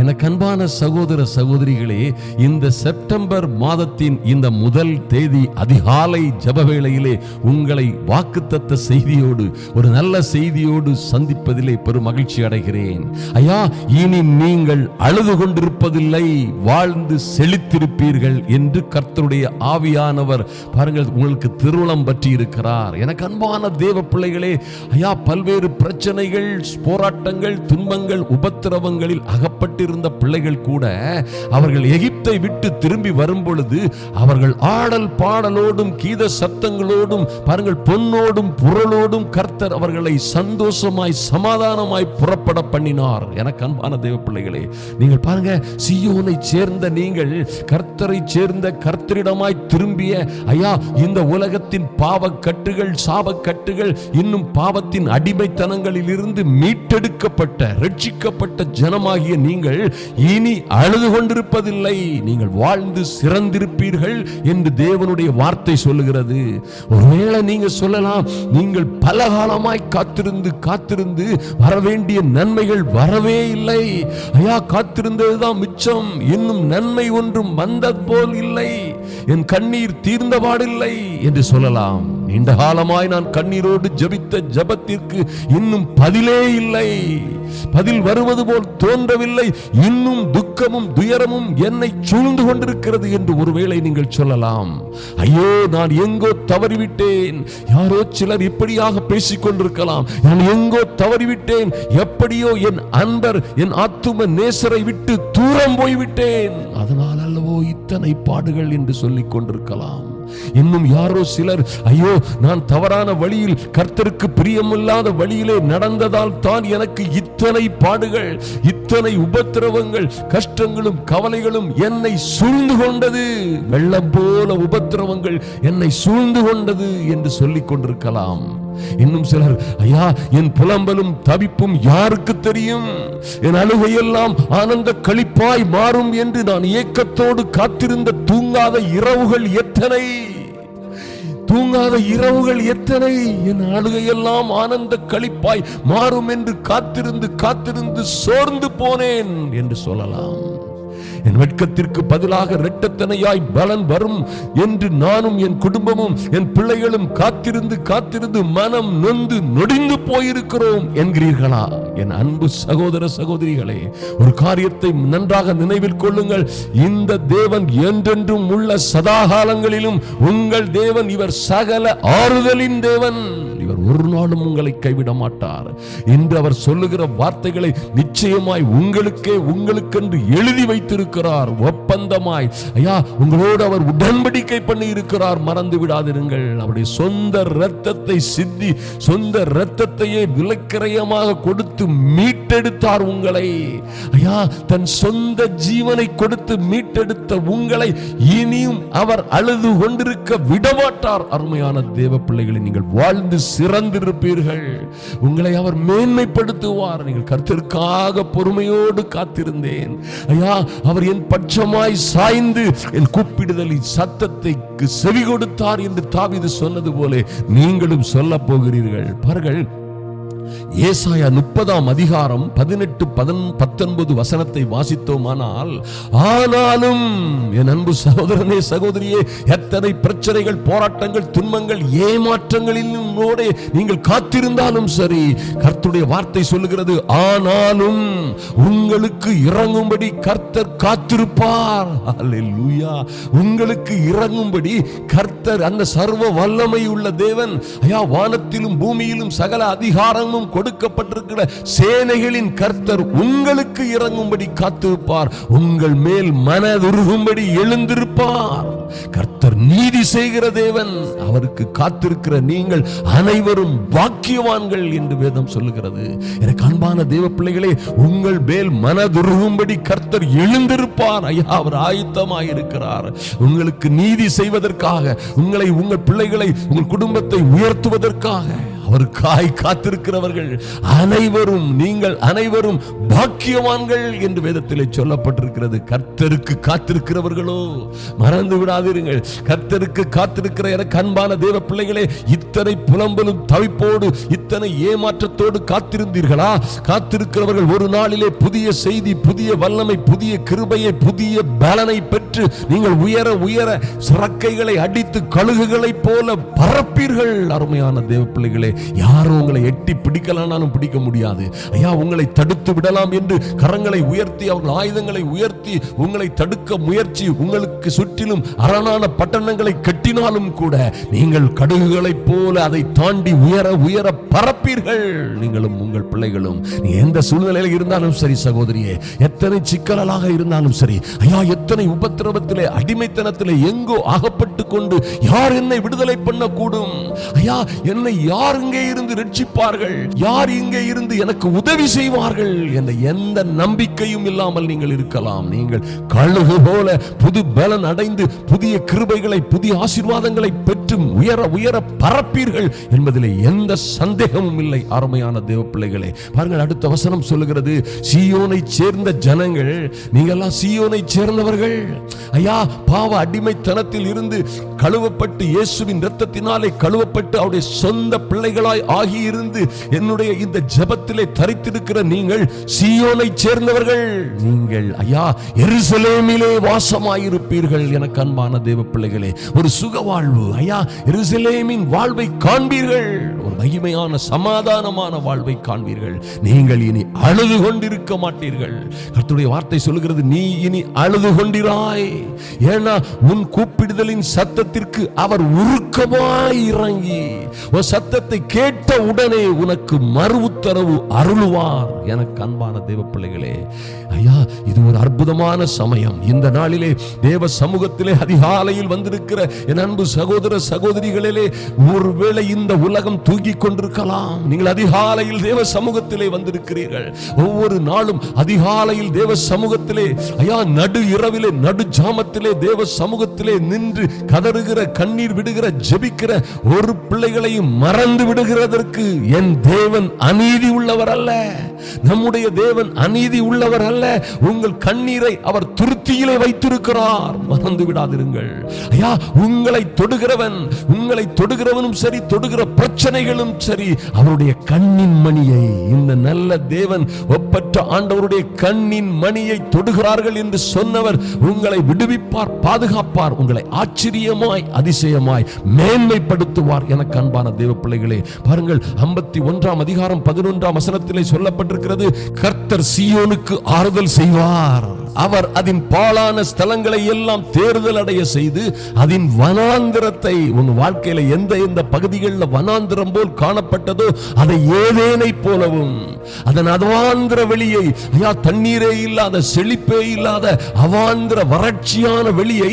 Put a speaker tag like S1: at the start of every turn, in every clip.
S1: எனக்கு அன்பான சகோதர சகோதரிகளே இந்த செப்டம்பர் மாதத்தின் இந்த முதல் தேதி அதிகாலை ஜபவேளையிலே உங்களை வாக்குத்தத்த செய்தியோடு ஒரு நல்ல செய்தியோடு சந்திப்பதிலே பெரும் மகிழ்ச்சி அடைகிறேன். ஐயா இனி நீங்கள் அழுது கொண்டிருப்பதில்லை வாழ்ந்து செழித்திருப்பீர்கள் என்று கர்த்தருடைய ஆவியானவர் பாருங்கள் உங்களுக்கு திருவளம் பற்றி இருக்கிறார். எனக்கு அன்பான தேவ பிள்ளைகளே ஐயா பல்வேறு பிரச்சனைகள் போராட்டங்கள் துன்பங்கள் உபத்திரவங்களில் அகப்பட்டு கொண்டிருந்த பிள்ளைகள் கூட அவர்கள் எகிப்தை விட்டு திரும்பி வரும் பொழுது அவர்கள் ஆடல் பாடலோடும் கீத சத்தங்களோடும் பாருங்கள் பொன்னோடும் புரளோடும் கர்த்தர் அவர்களை சந்தோஷமாய் சமாதானமாய் புறப்பட பண்ணினார். எனக்கு அன்பான தேவ பிள்ளைகளே நீங்கள் பாருங்க சியோனை சேர்ந்த நீங்கள் கர்த்தரை சேர்ந்த கர்த்தரிடமாய் திரும்பிய ஐயா இந்த உலகத்தின் பாவ கட்டுகள் சாப கட்டுகள் இன்னும் பாவத்தின் அடிமைத்தனங்களில் இருந்து மீட்டெடுக்கப்பட்ட ரட்சிக்கப்பட்ட ஜனமாகிய நீங்கள் இனி அழுது கொண்டிருப்பதில்லை. நீங்கள் வாழ்ந்து சிறந்திருப்பீர்கள் என்று தேவனுடைய வார்த்தை சொல்லுகிறது. ஒருவேளை நீங்க சொல்லலாம் நீங்கள் பல காலமாய் காத்திருந்து காத்திருந்து வரவேண்டிய நன்மைகள் வரவே இல்லை. ஐயா காத்திருந்ததுதான் மிச்சம். இன்னும் நன்மை ஒன்றும் வந்தது போல் இல்லை. என் கண்ணீர் தீர்ந்தபாடில்லை என்று சொல்லலாம். நீண்ட காலமாய் நான் கண்ணீரோடு ஜபித்த ஜபத்திற்கு இன்னும் பதிலே இல்லை. பதில் வருவது போல் தோன்றவில்லை. இன்னும் துக்கமும் துயரமும் என்னை சூழ்ந்து கொண்டிருக்கிறது என்று ஒருவேளை நீங்கள் சொல்லலாம். ஐயோ நான் எங்கோ தவறிவிட்டேன். யாரோ சிலர் இப்படியாக பேசிக் கொண்டிருக்கலாம் நான் எங்கோ தவறிவிட்டேன். எப்படியோ என் அன்பர் என் ஆத்தும நேசரை விட்டு தூரம் போய்விட்டேன். அதனால் அல்லவோ இத்தனை பாடுகள் என்று சொல்லிக் கொண்டிருக்கலாம் இன்னும் யாரோ சிலர் ஐயோ நான் தவறான வழியில் கர்த்தருக்கு பிரியமில்லாத வழியிலே நடந்ததால் தான் எனக்கு இத்தனை பாடுகள் இத்தனை உபத்திரவங்கள் கஷ்டங்களும் கவலைகளும் என்னை சூழ்ந்து கொண்டது. வெள்ளம் போல உபத்திரவங்கள் என்னை சூழ்ந்து கொண்டது என்று சொல்லிக் கொண்டிருக்கலாம். இன்னும் சிலர் ஐயா என் புலம்பலும் தவிப்பும் யாருக்கு தெரியும்? என் அழுகையெல்லாம் ஆனந்த களிப்பாய் மாறும் என்று நான் ஏக்கத்தோடு காத்திருந்த தூங்காத இரவுகள் எத்தனை? தூங்காத இரவுகள் எத்தனை? என் அழுகையெல்லாம் ஆனந்த களிப்பாய் மாறும் என்று காத்திருந்து காத்திருந்து சோர்ந்து போனேன் என்று சொல்லலாம். என் வெட்கத்திற்கு பதிலாக இரட்டத்தனையாய் பலன் வரும் என்று நானும் என் குடும்பமும் என் பிள்ளைகளும் காத்திருந்து காத்திருந்து மனம் நொந்து நொடிந்து போயிருக்கிறோம் என்கிறீர்களா? என் அன்பு சகோதர சகோதரிகளே ஒரு காரியத்தை நன்றாக நினைவில் கொள்ளுங்கள். இந்த தேவன் என்றென்றும் உள்ள சதாகாலங்களிலும் உங்கள் தேவன் இவர் சகல ஆறுதலின் தேவன். இவர் ஒரு நாளும் உங்களை கைவிட மாட்டார். என்று அவர் சொல்லுகிற வார்த்தைகளை நிச்சயமாய் உங்களுக்கே உங்களுக்கென்று எழுதி வைத்திருக்கிறார். ஒப்பந்தமாய். ஐயா உங்களோடு அவர் உடன்படிக்கை பண்ணி இருக்கிறார் மறந்து விடாதிருங்கள். அவருடைய சொந்த இரத்தத்தை சிந்தி சொந்த இரத்தத்தையே விலக்கிரயமாக கொடுத்து மீட்டெடுத்தார் உங்களை. ஐயா தன் சொந்த ஜீவனை கொடுத்து மீட்டெடுத்த உங்களை இனியும் அவர் அழுது கொண்டிருக்க விடமாட்டார். அருமையான தேவ பிள்ளைகளை நீங்கள் வாழ்ந்து சிறந்திருப்பீர்கள். உங்களை அவர் மேன்மைப்படுத்துவார். நீங்கள் கருத்திற்காக பொறுமையோடு காத்திருந்தேன். ஐயா அவர் என் பட்சமாய் சாய்ந்து என் கூப்பிடுதலின் சத்தத்தை செவி கொடுத்தார் என்று தாவிது சொன்னது போல நீங்களும் சொல்ல போகிறீர்கள். பாருங்கள் ஏசாயா முப்பதாம் அதிகாரம் பதினெட்டு பதன் பத்தொன்பது வசனத்தை வாசித்தோமானால் ஆனாலும் என் அன்பு சகோதரனே சகோதரியே எத்தனை பிரச்சனைகள் போராட்டங்கள் துன்பங்கள் ஏமாற்றங்களிலும் நீங்கள் காத்திருந்தாலும் சரி கர்த்தருடைய வார்த்தை சொல்லுகிறது ஆனாலும் உங்களுக்கு இறங்கும்படி கர்த்தர் காத்திருப்பார். உங்களுக்கு இறங்கும்படி கர்த்தர் அந்த சர்வ வல்லமை உள்ள தேவன். ஐயா வானத்திலும் பூமியிலும் சகல நாமும் கொடுக்கப்பட்டிருக்கிற சேனைகளின் கர்த்தர் உங்களுக்கு இறங்கும்படி காத்திருப்பார். உங்கள் மேல் மனதுருகும்படி எழுந்திருப்பார். கர்த்தர் நீதி செய்கிற தேவன் அவருக்கு காத்திருக்கிற நீங்கள் அனைவரும் பாக்கியவான்கள் என்று வேதம் சொல்லுகிறது. எனக்கு அன்பான தேவ பிள்ளைகளே உங்கள் மேல் மனதுருகும்படி கர்த்தர் எழுந்திருப்பார். ஐயா அவர் ஆயுத்தமாய் இருக்கிறார் உங்களுக்கு நீதி செய்வதற்காக உங்களை உங்கள் பிள்ளைகளை உங்கள் குடும்பத்தை உயர்த்துவதற்காக அவருக்காய் காத்திருக்கிறவர்கள் அனைவரும் நீங்கள் அனைவரும் பாக்கியவான்கள் என்று வேதத்திலே சொல்லப்பட்டிருக்கிறது. கர்த்தருக்கு காத்திருக்கிறவர்களோ மறந்து விடாதீர்கள். கர்த்தருக்கு காத்திருக்கிற எனக்கு அன்பான தேவ பிள்ளைகளே இத்தனை புலம்பலும் தவிப்போடு இத்தனை ஏமாற்றத்தோடு காத்திருந்தீர்களா? காத்திருக்கிறவர்கள் ஒரு நாளிலே புதிய செய்தி புதிய வல்லமை புதிய கிருபையை புதிய பலனை பெற்று நீங்கள் உயர உயர சிறக்கைகளை அடித்து கழுகுகளைப் போல பரப்பீர்கள். அருமையான தேவ பிள்ளைகளே யாரும் உங்களை எட்டி பிடிக்கலானாலும் பிடிக்க முடியாது. ஐயா உங்களை தடுத்து விடலாம் என்று கரங்களை உயர்த்தி அவர்கள் ஆயுதங்களை உயர்த்தி உங்களை தடுக்க முயற்சி உங்களுக்கு சுற்றிலும் அரணான பட்டணங்களை கட்டினாலும் கூட நீங்கள் கடுகுகளைப் போல அதை தாண்டி உயர உயர பரப்பீர்கள். நீங்களும் உங்கள் பிள்ளைகளும். நீ எந்த சூழ்நிலையில் இருந்தாலும் சரி சகோதரியே எத்தனை சிக்கலாக இருந்தாலும் சரி ஐயா எத்தனை உபத்திரவத்திலே அடிமைத்தனத்திலே எங்கோ அகப்பட்டு கொண்டு யார் என்னை விடுதலை பண்ணக்கூடும்? ஐயா என்னை யாருங்க இங்கே இருந்து ரட்சிப்பார்கள்? யார் இங்கே இருந்து எனக்கு உதவி செய்வார்கள்? என்ற எந்த நம்பிக்கையும் இல்லாமல் நீங்கள் இருக்கலாம். நீங்கள் கழுகு போல புது பலன் அடைந்து புதிய கிருபைகளை புதிய ஆசீர்வாதங்களை பெற்று உயர உயர பரப்பீர்கள் என்பதில் எந்த சந்தேகமும் இல்லை அருமையான தேவ பிள்ளைகளே பாருங்கள் அடுத்த வசனம் சொல்லுகிறது சியோனை சேர்ந்த ஜனங்கள் நீங்கள்லாம் சியோனை சேர்ந்தவர்கள். ஐயா பாவ அடிமைத்தனத்தில் இருந்து கழுவப்பட்டு இயேசுவின் இரத்தத்தினாலே கழுவப்பட்டு அவருடைய சொந்த பிள்ளைகளாய் ஆகியிருந்து என்னுடைய இந்த ஜபத்திலே தரித்திருக்கிற நீங்கள் சீயோனை சேர்ந்தவர்கள். நீங்கள் ஐயா எருசலேமிலே வாசமாயிருப்பீர்கள். எனக்கு அன்பான தேவ பிள்ளைகளே ஒரு சுக வாழ்வு ஐயா எருசலேமின் வாழ்வை காண்பீர்கள். ஒரு மகிமையான சமாதானமான வாழ்வை காண்பீர்கள். நீங்கள் இனி அழுது கொண்டிருக்க மாட்டீர்கள். கர்த்தருடைய வார்த்தை சொல்லுகிறது நீ இனி அழுது கொண்டிராய். ஏன்னா உன் கூப்பிடுதலின் சத்தத்திற்கு அவர் உருக்கமாய் இறங்கி ஒரு சத்தத்தை கேட்ட உடனே உனக்கு மறு உத்தரவு அருளுவார் எனக்கு அன்பான தேவ பிள்ளைகளே ஐயா இது ஒரு அற்புதமான சமயம். இந்த நாளிலே தேவ சமூகத்திலே அதிகாலையில் வந்திருக்கிற என் அன்பு சகோதர சகோதரிகளிலே ஒருவேளை இந்த உலகம் தூங்கிக் கொண்டிருக்கலாம். நீங்கள் அதிகாலையில் தேவ சமூகத்திலே வந்திருக்கிறீர்கள். ஒவ்வொரு நாளும் அதிகாலையில் தேவ சமூகத்திலே ஐயா நடு இரவிலே நடு ஜாமத்திலே தேவ சமூகத்திலே நின்று கதறுகிற கண்ணீர் விடுகிற ஜெபிக்கிற ஒரு பிள்ளைகளையும் மறந்து விடுகிறதற்கு என் தேவன் அநீதி உள்ளவர் அல்ல. நம்முடைய தேவன் அநீதி உள்ளவர் அல்ல. உங்கள் கண்ணீரை அவர் துருத்தியிலே வைத்திருக்கிறார். மறந்து விடாதிருங்கள். ஐயா உங்களை தொடுகிறவன் உங்களை தொடுகிறவனும் சரி தொடுகிற பிரச்சனைகளும் சரி அவருடைய கண்ணின் மணியை இந்த நல்ல தேவன் ஒப்பற்ற ஆண்டவருடைய கண்ணின் மணியை தொடுகிறார்கள் என்று சொன்னவர் உங்களை விடுவிப்பார் பாதுகாப்பார் உங்களை ஆச்சரியமாய் அதிசயமாய் மேன்மைப்படுத்துவார் எனக்கு அன்பான தேவ பிள்ளைகளே பாருங்கள் ஐம்பத்தி ஒன்றாம் அதிகாரம் பதினொன்றாம் வசனத்திலே சொல்லப்பட்டிருக்கிறது கர்த்தர் சியோனுக்கு ஆறுதல் செய்வார். அவர் அதன் பாலான ஸ்தலங்களை எல்லாம் தேர்தல் அடைய செய்து அதன் வனாந்திரத்தை உன் வாழ்க்கையில எந்த எந்த பகுதிகளில் வனாந்திரம் போல் காணப்பட்டதோ அதை ஏதேனை போலவும் அதன் அவாந்திர வெளியை ஐயா தண்ணீரே இல்லாத செழிப்பே இல்லாத அவாந்திர வறட்சியான வெளியை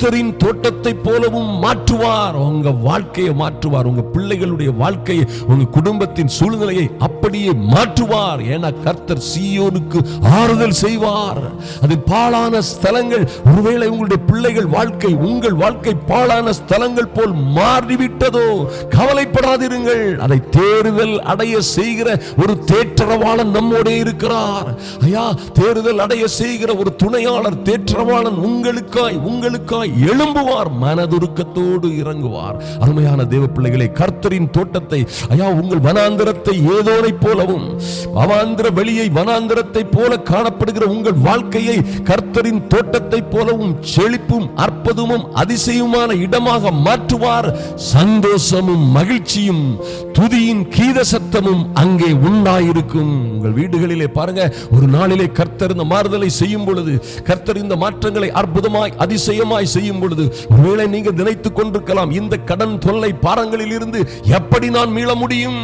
S1: கர்த்தரின் தோட்டத்தை போலவும் மாற்றுவார். உங்க வாழ்க்கையை மாற்றுவார். உங்க பிள்ளைகளுடைய வாழ்க்கையை உங்க குடும்பத்தின் சூழ்நிலையை அப்படியே மாற்றுவார். ஏன்னா கர்த்தர் சீயோனுக்கு ஆறுதல் செய்வார். அது பாழான ஸ்தலங்கள் ஒருவேளை உங்களுடைய பிள்ளைகள் வாழ்க்கை உங்கள் வாழ்க்கை பாழான ஸ்தலங்கள் போல் மாறிவிட்டதோ கவலைப்படாதிருங்கள். அதை தேர்தல் அடைய செய்கிற ஒரு தேற்றரவாளன் நம்மோடே இருக்கிறார். ஐயா தேர்தல் அடைய செய்கிற ஒரு துணையாளர் தேற்றரவாளன் உங்களுக்காய் உங்களுக்காய் எழும்புவார் மனதுருக்கத்தோடு இறங்குவார். அருமையான தேவ பிள்ளைகளை கர்த்தரின் தோட்டத்தை ஐயா உங்கள் வனாந்திரத்தை ஏதோனை போலவும் அவாந்திர வெளியை வனாந்திரத்தை போல காணப்படுகிற உங்கள் வாழ்க்கையை கர்த்தரின் தோட்டத்தை போலவும் செழிப்பும் அற்புதமும் அதிசயமான இடமாக மாற்றுவார். சந்தோஷமும் மகிழ்ச்சியும் துதியின் கீத சத்தமும் அங்கே உண்டாயிருக்கும். உங்கள் வீடுகளிலே பாருங்க ஒரு நாளிலே கர்த்தர் இந்த மாறுதலை செய்யும் பொழுது கர்த்தர் இந்த மாற்றங்களை அற்புதமாய் அதிசயமாய் செய்யும் பொழுது ஒருவேளை நீங்க நினைத்துக் கொண்டிருக்கலாம் இந்த கடன் தொல்லை பாரங்களில் இருந்து எப்படி நான் மீள முடியும்?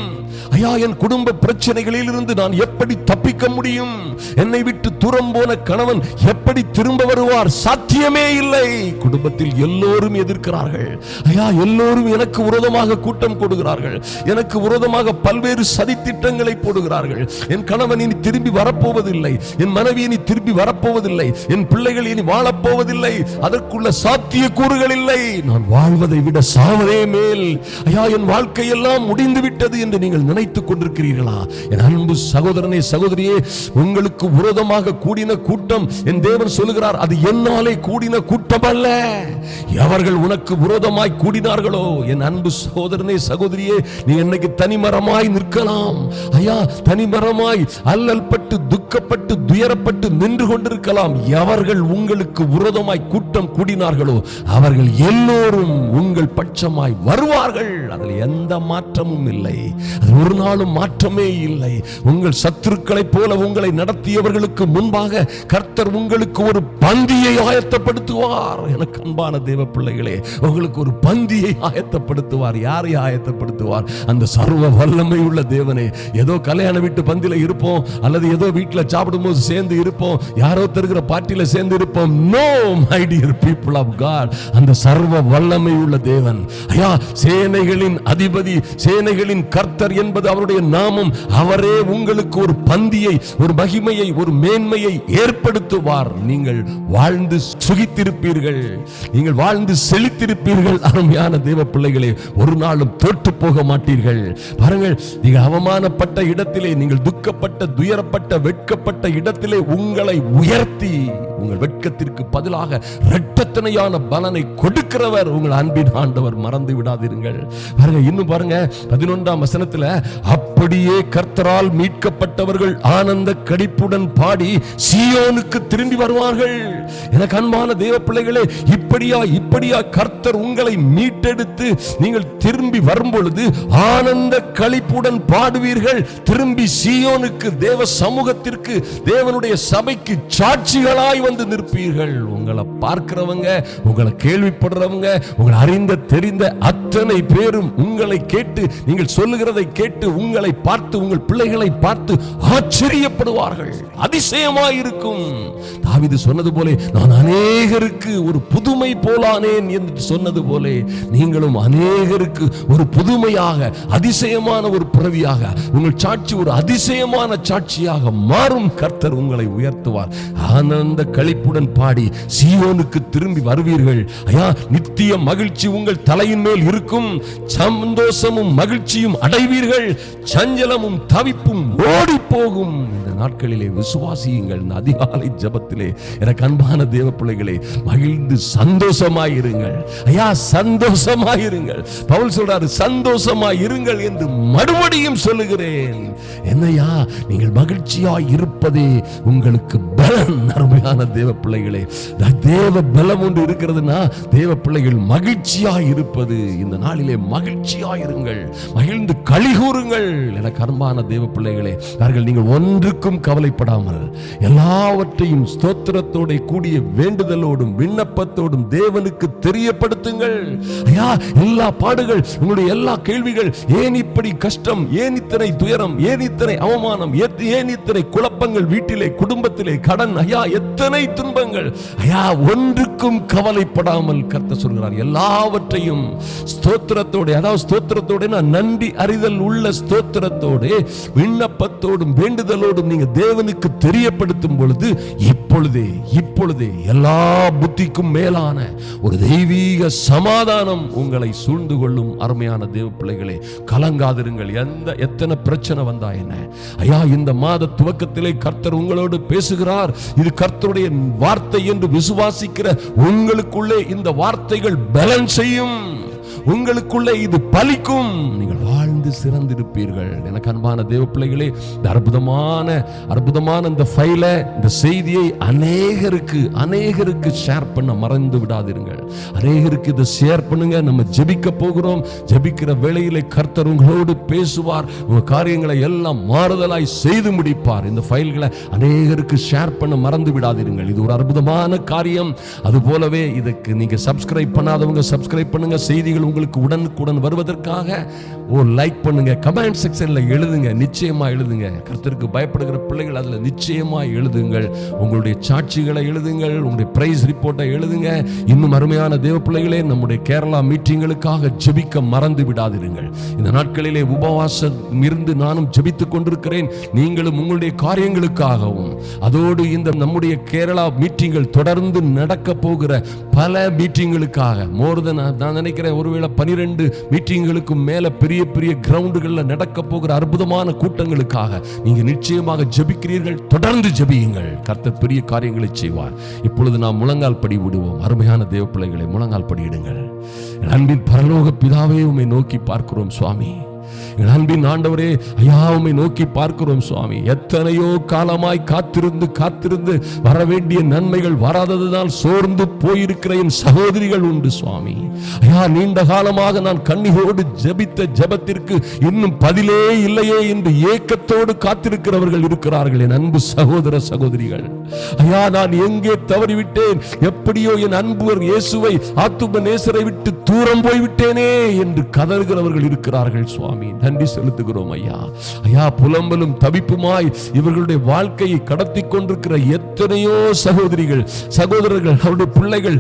S1: ஐயா என் குடும்ப பிரச்சனைகளில் இருந்து நான் எப்படி தப்பிக்க முடியும்? என்னை விட்டு தூரம் போன கணவன் எப்படி திரும்ப வருவார்? சாத்தியமே இல்லை. குடும்பத்தில் எல்லோரும் எதிர்க்கிறார்கள். ஐயா எல்லோரும் எனக்கு விரோதமாக கூட்டம் கொடுக்கிறார்கள் எனக்கு விரோதமாக பல்வேறு சதித்திட்டங்களை போடுகிறார்கள். என் கணவன் இனி திரும்பி வரப்போவதில்லை. என் மனைவி இனி திரும்பி வரப்போவதில்லை. என் பிள்ளைகள் இனி வாழப்போவதில்லை. அதற்குள்ள சாத்திய கூறுகள் இல்லை. நான் வாழ்வதை விட சாவதே மேல். ஐயா என் வாழ்க்கை எல்லாம் முடிந்து விட்டது என்று நீங்கள் நினைத்துக் கொண்டிருக்கிறீர்களா? என் அன்பு சகோதரனே சகோதரியே உங்களுக்கு விரோதமாக கூடின கூட்டம் என் தேவன் சொல்லுகிறார் அது என்னாலே கூடின கூட்டம் அல்ல எவர்கள் உனக்கு விரோதமாய் கூடினார்களோ என் அன்பு சகோதரனே சகோதரியே நீ என்னைக்கு தனிமரமாய் நிற்கலாம்? ஐயா தனிமரமாய் அல்லல் பட்டு துக்கப்பட்டு துயரப்பட்டு நின்று கொண்டிருக்கலாம். எவர்கள் உங்களுக்கு விரோதமாய் கூட்டம் கூடினார்களோ அவர்கள் எல்லோரும் உங்கள் பட்சமாய் வருவார்கள். அதில் எந்த மாற்றமும் இல்லை. ஒரு நாளும் மாற்றமே இல்லை. உங்கள் சத்துருக்களைப் போல உங்களை நடத்தியவர்களுக்கு முன்பாக கர்த்தர் உங்களுக்கு ஒரு பந்தியை ஆயத்தப்படுத்துவார். எனக்கு அன்பான தேவ பிள்ளைகளே உங்களுக்கு ஒரு பந்தியை ஆயத்தப்படுத்துவார். யாரை ஆயத்தப்படுத்துவார்? அந்த சர்வ வல்லமை உள்ள தேவனே. ஏதோ கல்யாண வீட்டு பந்தியில் இருப்போம் அல்லது ஏதோ வீட்டில் சாப்பிடும்போது சேர்ந்து இருப்போம். யாரோ தருகிற பார்ட்டியில் சேர்ந்து இருப்போம். No my dear people of God அந்த சர்வ வல்லமை உள்ள தேவன். ஐயா சேனைகளின் அதிபதி சேனைகளின் கர்த்தர் என்பது அவருடைய நாமம். அவரே உங்களுக்கு ஒரு பந்தியை ஒரு மகிமையை ஒரு மேன்மையை ஏற்படுத்துவார். நீங்கள் வாழ்ந்து சுகித்திருப்பீர்கள். நீங்கள் வாழ்ந்து செழித்திருப்பீர்கள் அருமையான தேவ பிள்ளைகளே. ஒரு நாளும் தோற்று போக மாட்டீர்கள். பாருங்கள் நீங்கள் அவமானப்பட்ட இடத்திலே நீங்கள் துக்கப்பட்ட துயரப்பட்ட வெட்கப்பட்ட இடத்திலே உங்களை உயர்த்தி உங்கள் வெட்கத்திற்கு பதிலாக இரட்டத்தனையான பலனை கொடுக்கிறவர் உங்கள் அன்பின் ஆண்டவர். மறந்து விடாதீர்கள். பாருங்க இன்னும் பாருங்க பதினொன்றாம் வசனத்துல அப்படியே கர்த்தரால் மீட்கப்பட்டவர்கள் ஆனந்த கடிப்புடன் பாடி சியோனுக்கு திரும்பி வருவார்கள். எனக்கு அன்பான தேவ பிள்ளைகளே இப்படியா இப்படியா கர்த்தர் உங்களை மீட்டெடுத்து நீங்கள் திரும்பி வரும் பொழுது ஆனந்த கழிப்புடன் பாடுவீர்கள். திரும்பி சியோனுக்கு தேவ சம சமூகத்திற்கு தேவனுடைய சபைக்கு சாட்சிகளாய் வந்து நிற்பீர்கள். உங்களை பார்க்கிறவங்க உங்களை கேள்விப்படுறவங்க உங்களை அறிந்த தெரிந்த அத்தனை பேரும் உங்களை கேட்டு நீங்கள் சொல்லுகிறதை கேட்டு உங்களை பார்த்து உங்கள் பிள்ளைகளை பார்த்து ஆச்சரியப்படுவார்கள். அதிசயமாய் இருக்கும். தாவிது சொன்னது போலே நான் அநேகருக்கு ஒரு புதுமை போலானேன் என்று சொன்னது போலே நீங்களும் அநேகருக்கு ஒரு புதுமையாக அதிசயமான ஒரு பிறவியாக உங்கள் சாட்சி ஒரு அதிசயமான சாட்சியாக மாறும் கர்த்தர் உங்களை உயர்த்துவார். ஆனந்த கழிப்புடன் பாடி சீயோனுக்கு திரும்பி வருவீர்கள். ஐயா நித்திய மகிழ்ச்சி உங்கள் தலையின் மேல் இருக்கும். சந்தோஷமும் மகிழ்ச்சியும் அடைவீர்கள். சஞ்சலமும் தவிப்பும் ஓடி போகும் இந்த நாட்களிலே விசுவாசியுங்கள். இந்த அதிகாலை ஜபத்திலே எனக்கு அன்பான தேவ பிள்ளைகளே மகிழ்ந்து சந்தோஷமாயிருங்கள். ஐயா சந்தோஷமாயிருங்கள். பவுல் சொல்றாரு சந்தோஷமாயிருங்கள் என்று மறுபடியும் சொல்லுகிறேன். என்னையா நீங்கள் மகிழ்ச்சியாய் இருப்பதே உங்களுக்கு பலன். என் அருமையான தேவ பிள்ளைகளே தேவ பலம் ஒன்று இருக்கிறதுனா தேவ பிள்ளைகள் மகிழ்ச்சியாய் இருப்பது. இந்த நாளிலே மகிழ்ச்சியாய் இருங்கள் மகிழ்ந்து கலிகூறுங்கள் என கர்மான தேவ பிள்ளைகளே அவர்கள் நீங்கள் ஒன்றுக்கும் கவலைப்படாமல் எல்லாவற்றையும் ஸ்தோத்திரத்தோட கூடிய வேண்டுதலோடும் விண்ணப்பத்தோடும் தேவனுக்கு தெரியப்படுத்துங்கள். ஐயா எல்லா பாடுகள் உங்களுடைய எல்லா கேள்விகள் ஏன் இப்படி கஷ்டம் ஏன் இத்தனை துயரம் ஏன் இத்தனை அவமானம் ஏன் இத்தனை குழப்பங்கள் வீட்டிலே குடும்பத்திலே கடன் ஐயா ஐயா எத்தனை துன்பங்கள். ஐயா ஒன்றுக்கும் கவலைப்படாமல் கர்த்தர் சொல்கிறார். எல்லாவற்றையும் ஸ்தோத்திரத்தோடு அதாவது ஸ்தோத்திரத்தோடு நான் நன்றி அறிதல் உள்ள ஸ்தோத்திரத்தோடு விண்ணப்பத்தோடும் வேண்டுதலோடும் நீங்க தேவனுக்கு தெரியப்படுத்தும் பொழுது இப்பொழுதே இப்பொழுதே எல்லா புத்திக்கும் மேலான ஒரு தெய்வீக சமாதானம் உங்களை சூழ்ந்து கொள்ளும் அருமையான தேவ பிள்ளைகளே கலங்காதிருங்கள். எந்த எத்தனை பிரச்சனை வந்தா என்ன? ஐயா இந்த மாத துவக்கத்திலே கர்த்தர் உங்களோடு பேசுகிறார். இது கர்த்தருடைய வார்த்தை என்று விசுவாசிக்கிற உங்களுக்குள்ளே இந்த வார்த்தைகள் பலன் செய்யும். உங்களுக்குள்ளே இது பலிக்கும். நீங்கள் வாழ்ந்து சிறந்திருப்பீர்கள். எனக்கு அன்பான தேவ பிள்ளைகளே இந்த அற்புதமான அற்புதமான இந்த ஃபைலை இந்த செய்தியை அநேகருக்கு அநேகருக்கு ஷேர் பண்ண மறந்து விடாதிருங்கள் அநேகருக்கு இதை ஷேர் பண்ணுங்க. நம்ம ஜெபிக்க போகிறோம். ஜெபிக்கிற வேளையிலே கர்த்தர் உங்களோடு பேசுவார். உங்க காரியங்களை எல்லாம் மாறுதலாய் செய்து முடிப்பார். இந்த ஃபைல்களை அநேகருக்கு ஷேர் பண்ண மறந்து விடாதிருங்கள் இது ஒரு அற்புதமான காரியம். அது போலவே இதுக்கு நீங்க சப்ஸ்கிரைப் பண்ணாதவங்க சப்ஸ்கிரைப் பண்ணுங்க. செய்திகள் உங்களுக்கு உடனுக்குடன் வருவதற்காக ஓ லைக் பண்ணுங்க. கமெண்ட் செக்ஷன்ல எழுதுங்க. நிச்சயமா எழுதுங்க. கர்த்தருக்கு பயப்படுகிற பிள்ளைகள் அதுல நிச்சயமா எழுதுங்கள். உங்களுடைய சாட்சிகளை எழுதுங்கள். உங்களுடைய பிரைஸ் ரிப்போர்ட்டை எழுதுங்க. இன்னும் அருமையான தேவ பிள்ளைகளே நம்முடைய கேரளா மீட்டிங்களுக்காக ஜெபிக்க மறந்து விடாதிருங்கள். இந்த நாட்களிலே உபவாசம் இருந்து நானும் ஜெபித்துக் கொண்டிருக்கிறேன். நீங்களும் உங்களுடைய காரியங்களுக்காகவும். அதோடு இந்த நம்முடைய கேரளா மீட்டிங்கள் தொடர்ந்து நடக்க போகிற பல மீட்டிங்களுக்காக. மோர் தென் நான் நினைக்கிறேன் ஒருவேளை பனிரெண்டு மீட்டிங்களுக்கு மேல பெரிய பெரிய கிரவுண்டுகளில் நடக்க போகிற அற்புதமான கூட்டங்களுக்காக நீங்க நிச்சயமாக ஜெபிக்கிறீர்கள். தொடர்ந்து ஜெபியுங்கள். கர்த்தர் பெரிய காரியங்களை செய்வார். இப்பொழுது நாம் முழங்கால் படி விடுவோம். அருமையான தேவ பிள்ளைகளை முழங்கால் படியிடுங்கள் அன்பின் பரலோக பிதாவே உண்மை நோக்கி பார்க்கிறோம் சுவாமி. எங்கள் அன்பின் ஆண்டவரே ஐயா உமை நோக்கி பார்க்கிறோம் சுவாமி. எத்தனையோ காலமாய் காத்திருந்து காத்திருந்து வர வேண்டிய நன்மைகள் வராததுதான் சோர்ந்து போயிருக்கிற என் சகோதரிகள் உண்டு சுவாமி. ஐயா நீண்ட காலமாக நான் கண்ணீரோடு ஜெபித்த ஜெபத்திற்கு இன்னும் பதிலே இல்லையே என்று ஏக்கத்தோடு காத்திருக்கிறவர்கள் இருக்கிறார்கள் என் அன்பு சகோதர சகோதரிகள். ஐயா நான் எங்கே தவறிவிட்டேன்? எப்படியோ என் அன்புவர் இயேசுவை ஆத்தும நேசரை விட்டு தூரம் போய்விட்டேனே என்று கதறுகிறவர்கள் இருக்கிறார்கள் சுவாமி. நன்றி செலுத்துகிறோம் ஐயா. ஐயா புலம்பலும் தவிப்புமாய் இவர்களுடைய வாழ்க்கையை கடத்தி கொண்டிருக்கிற எத்தனையோ சகோதரிகள் சகோதரர்கள் அவருடைய பிள்ளைகள்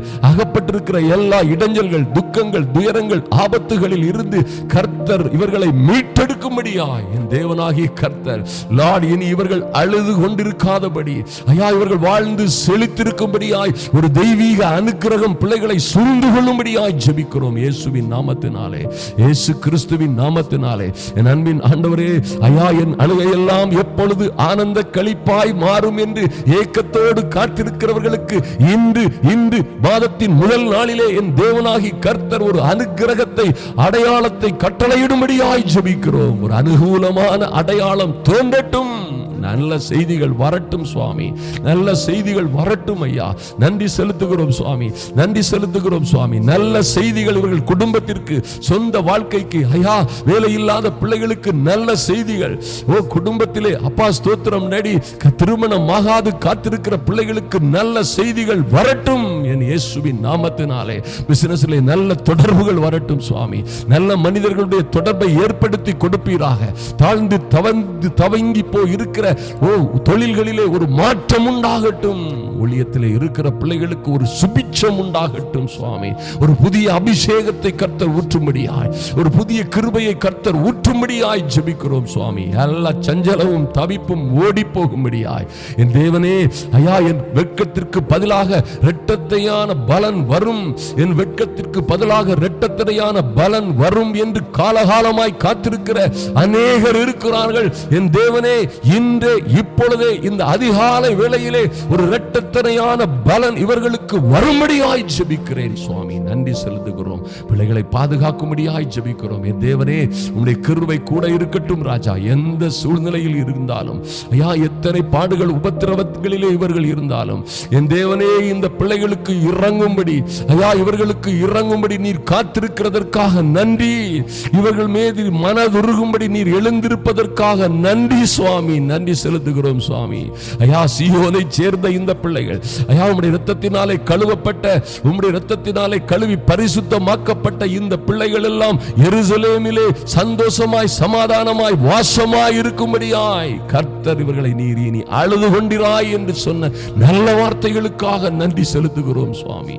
S1: அகப்பட்டிருக்கிற எல்லா இடைஞ்சல்கள் துக்கங்கள் துயரங்கள் ஆபத்துகளில் இருந்து கர்த்தர் இவர்களை மீட்டெடுக்கும்படியா என் தேவனாகிய கர்த்தர். லார்ட் இனி இவர்கள் அழுது கொண்டிருக்காதபடி ஐயா இவர்கள் வாழ்ந்து செழித்திருக்கும்படியாய் ஒரு தெய்வீக அனுக்கிரகம் பிள்ளைகளை சூழ்ந்து கொள்ளும்படியாய் ஜெபிக்கிறோம் இயேசுவின் நாமத்தினாலே. இயேசு கிறிஸ்துவின் நாமத்தினாலே. என் அன்பின் ஆண்டவரே ஐயா என் அழுகையெல்லாம் எப்பொழுது ஆனந்த களிப்பாய் மாறும் என்று ஏக்கத்தோடு காத்திருக்கிறவர்களுக்கு இன்று இன்று மாதத்தின் முதல் நாளிலே என் தேவனாகி கர்த்தர் ஒரு அனுக்கிரகத்தை அடையாளத்தை கட்டளையிடும்படியாய் ஜபிக்கிறோம். ஒரு அனுகூலமான அடையாளம் தோன்றட்டும். நல்ல செய்திகள் வரட்டும் சுவாமி. நல்ல செய்திகள் வரட்டும் ஐயா. நன்றி செலுத்துகிறோம் சுவாமி. நன்றி செலுத்துகிறோம் சுவாமி. நல்ல செய்திகள் இவர்கள் குடும்பத்திற்கு சொந்த வாழ்க்கைக்கு ஐயா வேலை இல்லாத பிள்ளைகளுக்கு நல்ல செய்திகள். ஓ குடும்பத்திலே அப்பா ஸ்தோத்திரம் நடி க- திருமணம் ஆகாது காத்திருக்கிற பிள்ளைகளுக்கு நல்ல செய்திகள் வரட்டும். என் இயேசுவின் நாமத்தினாலே பிசினஸ்ல நல்ல தொடர்புகள் வரட்டும் சுவாமி. நல்ல மனிதர்களுடைய தொடர்பை ஏற்படுத்தி கொடுப்பீராக. தாழ்ந்து தவந்து தவங்கி போய் இருக்கிற ஓ தொழில்களிலே ஒரு மாற்றம் உண்டாகட்டும். ஒளியத்தில் இருக்கிற பிள்ளைகளுக்கு ஒரு சுபிட்சம் உண்டாகட்டும் சுவாமி. ஒரு புதிய அபிஷேகத்தை கர்த்தர் ஊற்றும்படியாய் ஒரு புதிய கிருபையை கர்த்தர் ஊற்றும்படியாய் ஜெபிக்கிறோம் சுவாமி. எல்லா சஞ்சலமும் தவிப்பும் ஓடி போகும்படியாய். என் தேவனே ஐயா என் வெட்கத்திற்கு பதிலாக இரட்டத்தை இரட்டத்தையான பலன் வரும். என் வெட்கத்திற்கு பதிலாக இரட்டத்தடையான பலன் வரும் என்று காலகாலமாய் காத்திருக்கிற அநேகர் இருக்கிறார்கள். என் தேவனே இன்று இப்பொழுதே இந்த அதிகாலை வேளையிலே ஒரு இரட்டத்தனையான பலன் இவர்களுக்கு வரும்படியாய் ஜெபிக்கிறேன் சுவாமி. நன்றி செலுத்துகிறோம். பிள்ளைகளை பாதுகாக்கும்படியாய் ஜெபிக்கிறோம். என் தேவனே உங்களுடைய கிருவை கூட இருக்கட்டும் ராஜா. எந்த சூழ்நிலையில் இருந்தாலும் ஐயா எத்தனை பாடுகள் உபத்திரவங்களிலே இவர்கள் இருந்தாலும் என் தேவனே இந்த பிள்ளைகளுக்கு இறங்கும்படி. ஐயா இவர்களுக்கு இறங்கும்படி நீர் காத்திருக்கிறதற்காக நன்றி. இவர்கள் மீது மனதுருகும்படி நீர் எழுந்திருப்பதற்காக நன்றி சுவாமி. நன்றி செலுத்துகிறோம் சுவாமி. ஐயா சியோனை சேர்ந்த இந்த பிள்ளைகள். ஐயா உம்முடைய இரத்தத்தினாலே கழுவப்பட்ட உம்முடைய இரத்தத்தினாலே கழுவி பரிசுத்தமாக்கப்பட்ட இந்த பிள்ளைகள் எல்லாம் எருசலேமிலே சந்தோஷமாய் சமாதானமாய் வாசமாய் இருக்கும்படியாய் கர்த்தர் இவர்களை நீர் இனி அழுது கொண்டிராய் என்று சொன்ன நல்ல வார்த்தைகளுக்காக நன்றி செலுத்துகிறோம். சுவாமி.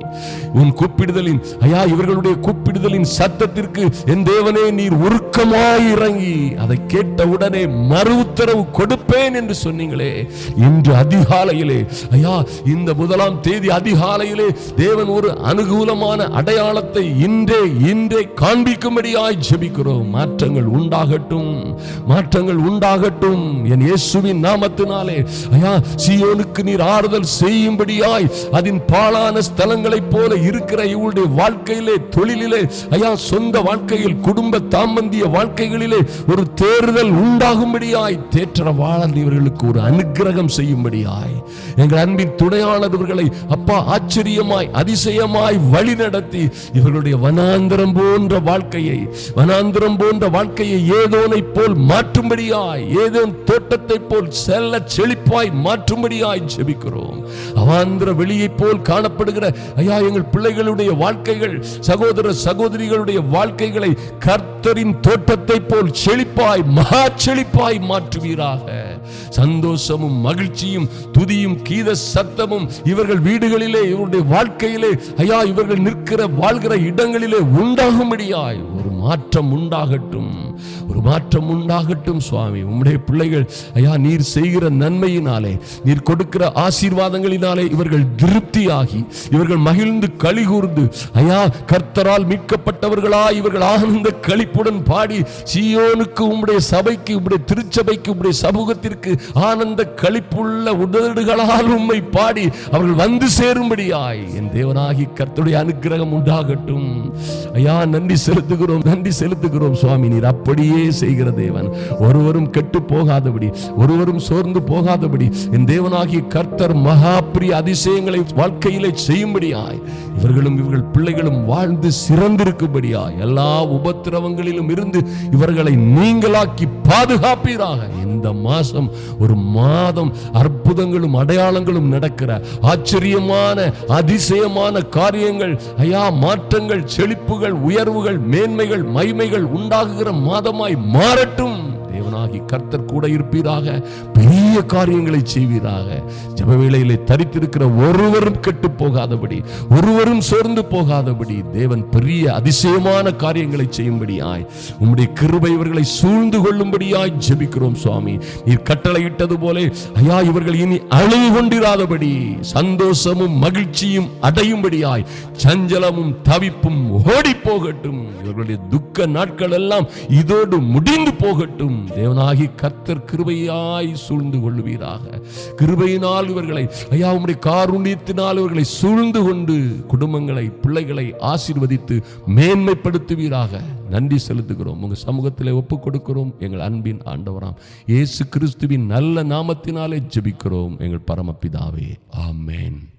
S1: உன் கூப்பிடுதலின் ஐயா இவர்களுடைய கூப்பிடுதலின் சத்தத்திற்கு என் தேவனே நீர் உருக்கமாய் இறங்கி அதை கேட்ட உடனே மறு உத்தரவு கொடுப்பேன் என்று சொன்னீங்களே. இன்று அதிகாலையிலே ஐயா இந்த முதலாம் தேதி அதிகாலையிலே தேவன் ஒரு அனுகூலமான அடையாளத்தை இன்றே இன்றே காண்பிக்கும்படியாய் ஜெபிக்கிறோம். மாற்றங்கள் உண்டாகட்டும் மாற்றங்கள் உண்டாகட்டும். என் இயேசுவின் நாமத்தினாலே ஐயா சியோனுக்கு நீர் ஆறுதல் செய்யும்படியாய் அதன் பாழான ஸ்தலங்களை போல இருக்கிற இவளுடைய வாழ்க்கையிலே தொழிலிலே ஐயா சொந்த வாழ்க்கையில் குடும்ப தாம்பந்திய வாழ்க்கைகளிலே ஒரு தேர்தல் உண்டாகும்படியாய் தேற்ற வாழ இவர்களுக்கு ஒரு அனுகிரகம் செய்யும்படியாய். எங்கள் அன்பின் துணையாளர்களை அப்பா ஆச்சரியமாய் அதிசயமாய் வழி நடத்தி இவர்களுடைய வனாந்திரம் போன்ற வாழ்க்கையை வனாந்திரம் போன்ற வாழ்க்கையை ஏதோனை போல் மாற்றும்படியாய் ஏதோ தோட்டத்தை போல் செல்ல செழிப்பாய் மாற்றும்படியாய் ஜெபிக்கிறோம். அவாந்திர வெளியை போல் காணப்படுகிற ஐயா எங்கள் பிள்ளைகளுடைய வாழ்க்கைகள் சகோதர சகோதரிகளுடைய வாழ்க்கைகளை கர்த்தரின் தோட்டத்தை போல் செழிப்பாய் மகா செழிப்பாய் மாற்றுவீராக. சந்தோஷமும் மகிழ்ச்சியும் துதியும் கீத சத்தமும் இவர்கள் வீடுகளிலே இவருடைய வாழ்க்கையிலே ஐயா இவர்கள் நிற்கிற வாழ்கிற இடங்களிலே உண்டாகும்படியாய் ஒரு மாற்றம் உண்டாகட்டும். ஒரு மாற்றம் உண்டாகட்டும் சுவாமி. உம்முடைய பிள்ளைகள் ஐயா நீர் செய்கிற நன்மையினாலே நீர் கொடுக்கிற ஆசீர்வாதங்களினாலே இவர்கள் திருப்தியாகி இவர்கள் மகிழ்ந்து கலிகூர்ந்து ஐயா கர்த்தரால் மீட்கப்பட்டவர்களா இவர்கள் ஆனந்த கழிப்புடன் பாடி சியோனுக்கு உம்முடைய சபைக்கு உம்முடைய திருச்சபைக்கு உம்முடைய சமூகத்திற்கு ஆனந்த கழிப்புள்ள உதடுகளால் உம்மை பாடி அவர்கள் வந்து சேரும்படியாய். என் தேவனாகி கர்த்தருடைய அனுக்கிரகம் உண்டாகட்டும். ஐயா நன்றி செலுத்துகிறோம் நன்றி செலுத்துகிறோம் சுவாமி. நீர் அப்ப அப்படியே செய்கிற தேவன். ஒருவரும் கெட்டு போகாதபடி ஒருவரும் சோர்ந்து போகாதபடி என் தேவனாகிய கர்த்தர் மகா பிரிய அதிசயங்களை வாழ்க்கையிலே செய்யும்படியாய் இவர்களும் இவர்கள் பிள்ளைகளும் வாழ்ந்து சிறந்திருக்கும்படியாய் எல்லா உபத்திரவங்களிலும் இருந்து இவர்களை நீங்களாக்கி பாதுகாப்பீராக. இந்த மாசம் ஒரு மாதம் அற்புதங்களும் அடையாளங்களும் நடக்கிற ஆச்சரியமான அதிசயமான காரியங்கள் ஐயா மாற்றங்கள் செழிப்புகள் உயர்வுகள் மேன்மைகள் மைமைகள் உண்டாகுகிற மாதமாய் மாறட்டும். தேவனாகி கர்த்தர் கூட இருப்பீராக பெரிய காரியங்களை செய்வீராக. ஜப வேளையிலே தரித்திருக்கிற ஒருவரும் கெட்டு போகாதபடி ஒருவரும் சோர்ந்து போகாதபடி தேவன் பெரிய அதிசயமான காரியங்களை செய்யும்படியாய் உம்முடைய கிருபை இவர்களை சூழ்ந்து கொள்ளும்படியாய் ஜபிக்கிறோம் சுவாமி. நீர் கட்டளையிட்டது போல ஐயா இவர்கள் இனி அழுது கொண்டிராதபடி சந்தோஷமும் மகிழ்ச்சியும் அடையும்படியாய் சஞ்சலமும் தவிப்பும் ஓடி போகட்டும். இவர்களுடைய துக்க நாட்கள் எல்லாம் இதோடு முடிந்து போகட்டும். தேவனாகி கர்த்தர் கிருபையாய் சூழ்ந்து கொள்ளுவீராக. கிருபையினால் இவர்களை ஐயா உம்முடைய காருண்யத்தினால் இவர்களை சூழ்ந்து கொண்டு குடும்பங்களை பிள்ளைகளை ஆசீர்வதித்து மேன்மைப்படுத்துவீராக. நன்றி செலுத்துகிறோம். உங்கள் சமூகத்தில் ஒப்புக் கொடுக்கிறோம். எங்கள் அன்பின் ஆண்டவராம் இயேசு கிறிஸ்துவின் நல்ல நாமத்தினாலே ஜெபிக்கிறோம். எங்கள் பரமபிதாவே ஆமேன்.